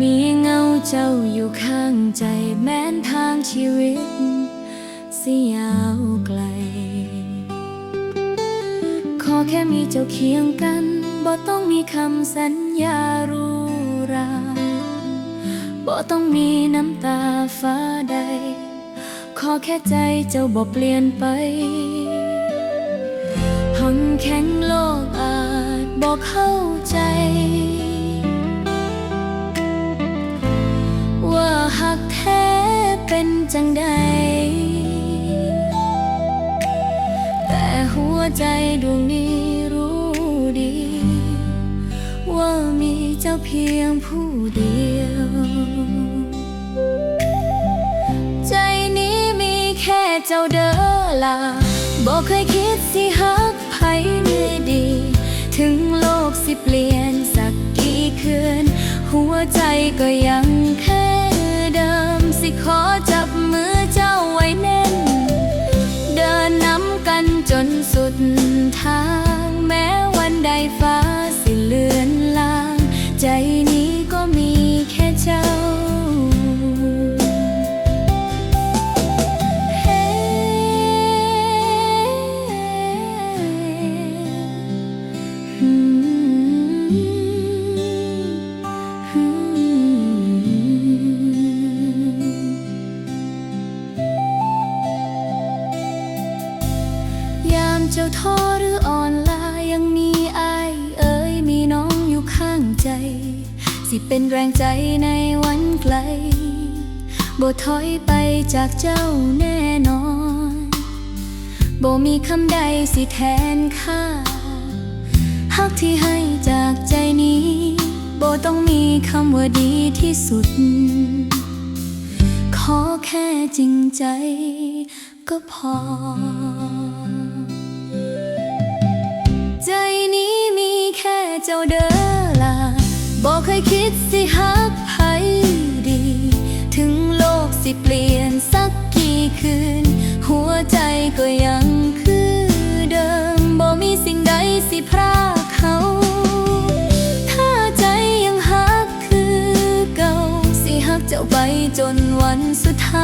มีเงาเจ้าอยู่ข้างใจแม้นทางชีวิตสิยาวไกล ขอแค่มีเจ้าเคียงกันบ่ต้องมีคำสัญญารูราบ่ต้องมีน้ำตาฟ้าใด ขอแค่ใจเจ้าบ่เปลี่ยนไปหังแข็งโลกอาจบอกเข้าใจ มีเจ้าเพียงผู้เดียว ใจนี้มีแค่เจ้าเด้อล่ะบอกเคยคิดสิหักไผเนื่อยดี ถึงโลกสิเปลี่ยนสักกี่คืน หัวใจก็ยังแค่เดิม สิขอจับมือเจ้าไว้แน่น เดินนำกันจนสุดทางแม้วันใดฟ้า เจ้าท้อหรืออ่อนลายังมีอายเอ๋ยมีน้องอยู่ข้างใจ สิเป็นแรงใจในวันไกลบ่ถอยไปจากเจ้าแน่นอนบ่มีคำใดสิแทนค่าหักที่ให้จากใจนี้บ่ต้องมีคำว่าดีที่สุด ขอแค่จริงใจก็พอ คยคิดสิฮักให้ดี ถึงโลกสิเปลี่ยนสักกี่คืน หัวใจก็ยังคือเดิมบ่มีสิ่งใดสิพรากเขาถ้าใจยังฮักคือเก่าสิฮักเจ้าไปจนวันสุดท้าย